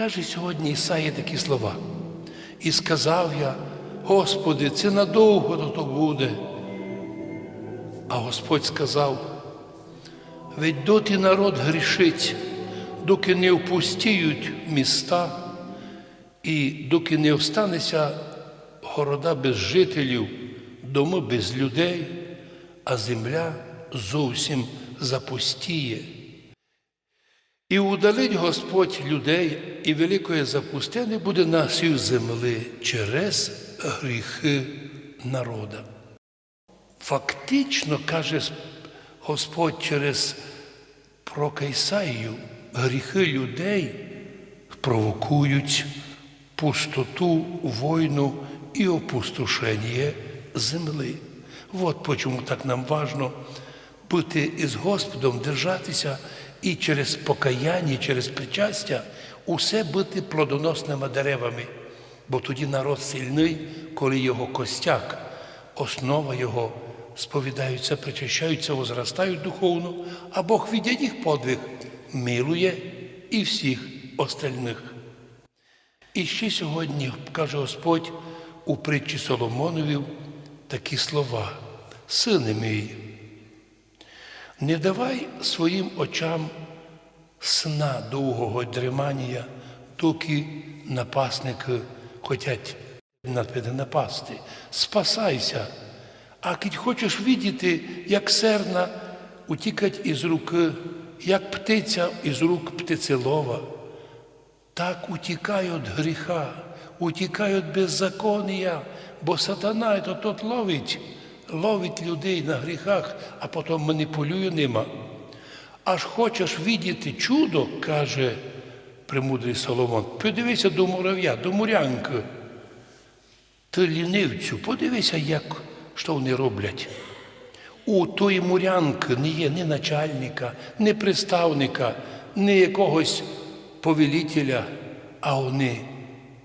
Каже сьогодні Ісаї такі слова. І сказав я, Господи, це надовго то то буде. А Господь сказав, ведь доти народ грішить, доки не опустіють міста, і доки не останеться города без жителів, доми без людей, а земля зовсім запустіє. І удалить Господь людей, і великої запустини буде на всю земли через гріхи народа. Фактично, каже Господь через пророка гріхи людей провокують пустоту, війну і опустошення земли. От почому так нам важно бути із Господом, держатися і через покаяння, через причастя усе бути плодоносними деревами. Бо тоді народ сильний, коли його костяк, основа його сповідаються, причащаються, возростають духовно, а Бог видять їх подвиг, милує і всіх остальних. І ще сьогодні каже Господь у притчі Соломоновів такі слова: Сине мій, не давай своїм очам сна довгого дремання, доки напасники хотять на тебе напасти. Спасайся. А кить хочеш видіти, як серна утікать із руки, як птиця із рук птицелова, так утікають від гріха, утікають беззаконня, бо сатана то тот ловить, ловить людей на гріхах, а потім маніпулює ними. Аж хочеш видіти чудо, каже премудрий Соломон, подивися до мурав'я, до мурянки. Ти лінивцю, подивися, як, що вони роблять. У тої мурянки не є ні начальника, ні приставника, ні якогось повелителя, а вони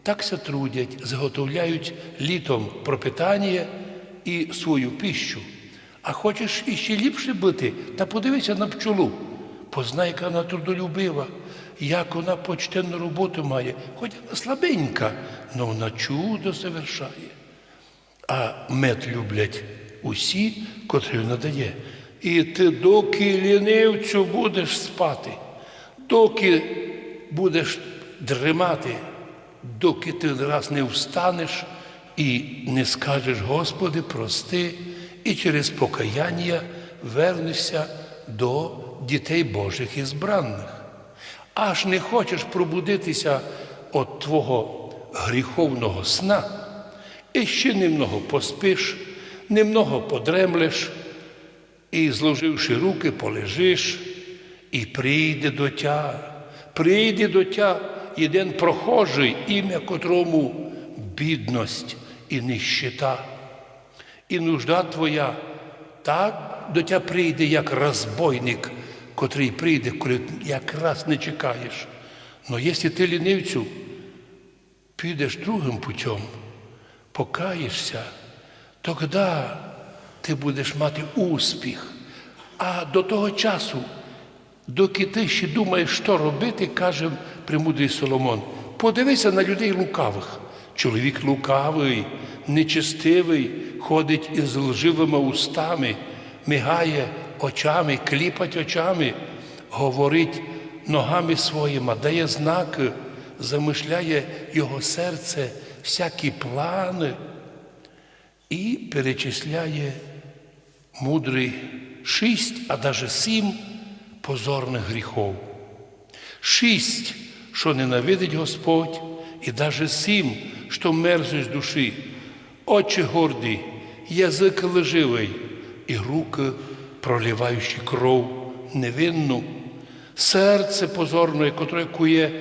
так се трудять, зготовляють літом пропитання і свою піщу. А хочеш іще ліпше бути, та подивися на пчолу. Познай, яка вона трудолюбива, як вона почтенну роботу має, хоч вона слабенька, але вона чудо завершає. А мед люблять усі, котрі надає. І ти доки лінивцю будеш спати, доки будеш дримати, доки ти раз не встанеш і не скажеш, Господи, прости, і через покаяння вернешся до дітей Божих і збранних. Аж не хочеш пробудитися від твого гріховного сна, і ще немного поспиш, немного подремлеш, і, зложивши руки, полежиш, і прийде до тя, прийде до тя один прохожий, ім'я котрому бідність і нищета. І нужда твоя так до тя прийде, як розбойник, котрий прийде, коли якраз не чекаєш. Но якщо ти лінивцю підеш другим путем, покаєшся, тоді ти будеш мати успіх. А до того часу, доки ти ще думаєш, що робити, каже премудрий Соломон, подивися на людей лукавих. Чоловік лукавий, нечестивий, ходить із лживими устами, мигає очами, кліпать очами, говорить ногами своїми, дає знаки, замишляє його серце всякі плани і перечисляє мудрий шість, а навіть сім позорних гріхов. Шість, що ненавидить Господь, і навіть сім, що мерзость душі, очі горді, язик лживий і руки, проливаючи кров невинну, серце позорне, котре кує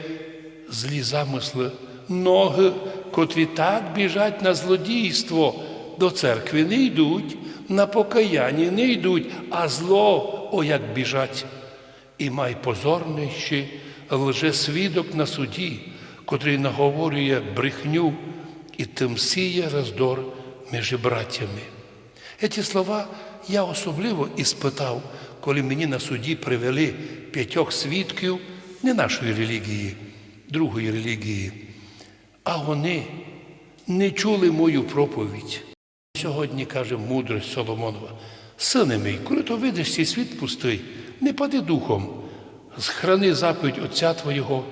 злі замисли, ноги, котрі так біжать на злодійство, до церкви не йдуть, на покаяння не йдуть, а зло, о як біжать. І май позорний ще лжесвідок на суді, котрий наговорює брехню і тим сіє роздор між браттями. Ці слова я особливо іспитав, коли мені на суді привели п'ятьох свідків не нашої релігії, другої релігії. А вони не чули мою проповідь. Сьогодні каже мудрость Соломонова. Сине мій, коли то видиш цей світ пустий, не пади духом, зхрани заповідь Отця Твого,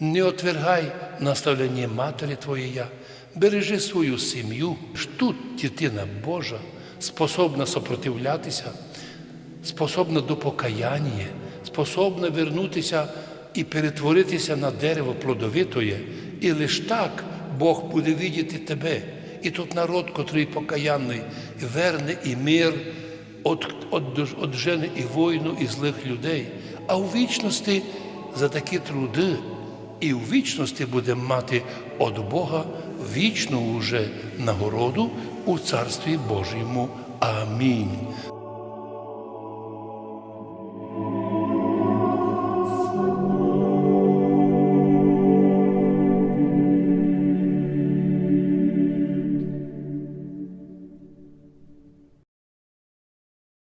не отвергай наставлення матері Твоєї, бережи свою сім'ю. Ж Тут дитина Божа способна сопротивлятися, способна до покаяння, способна вернутися і перетворитися на дерево плодовитоє. І лиш так Бог буде видіти тебе. І тут народ, котрий покаянний, верне і мир, жени і війну, і злих людей. А у вічності за такі труди і у вічності будемо мати від Бога вічну уже нагороду у Царстві Божому. Амінь.